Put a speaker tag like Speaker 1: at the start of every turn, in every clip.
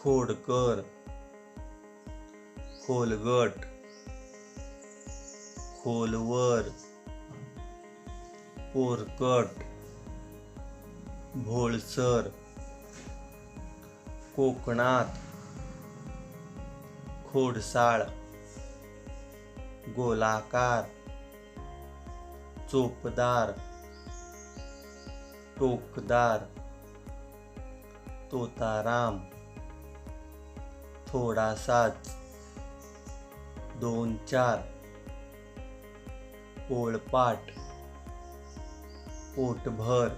Speaker 1: खोडकर खोलगट खोलवर पोरकट भोळसर कोकणात खोडसाळ गोलाकार चोपदार टोकदार तोताराम थोडासाच दोन चार पोळपाट पोटभर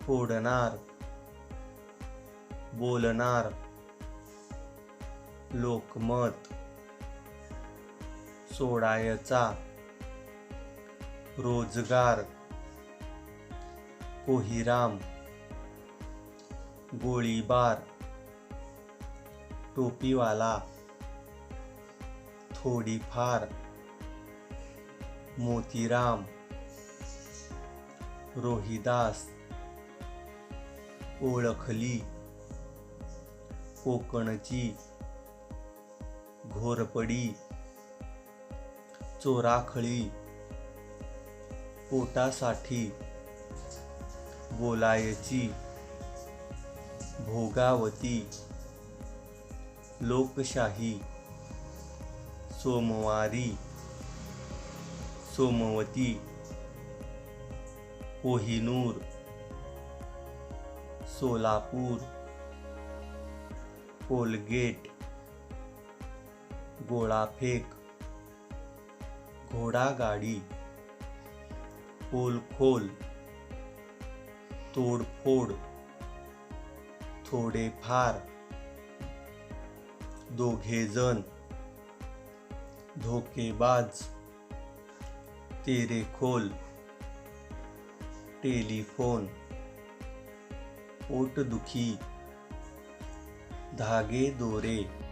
Speaker 1: फोडणार बोलणार लोकमत सोडायचा रोजगार कोहिराम गोळीबार टोपीवाला. थोडीफार मोतीराम. रोहिदास. ओळखली. कोकणची. घोरपडी. चोराखळी. पोटासाठी बोलायची. भोगावती. लोकशाही सोमवारी सोमवती कोहिनूर सोलापूर कोलगेट गोळाफेक घोडागाडी पोलखोल तोडफोड थोडेफार दोघेजण. धोकेबाज. तेरेखोल. टेलिफोन. पोटदुखी. धागे दोरे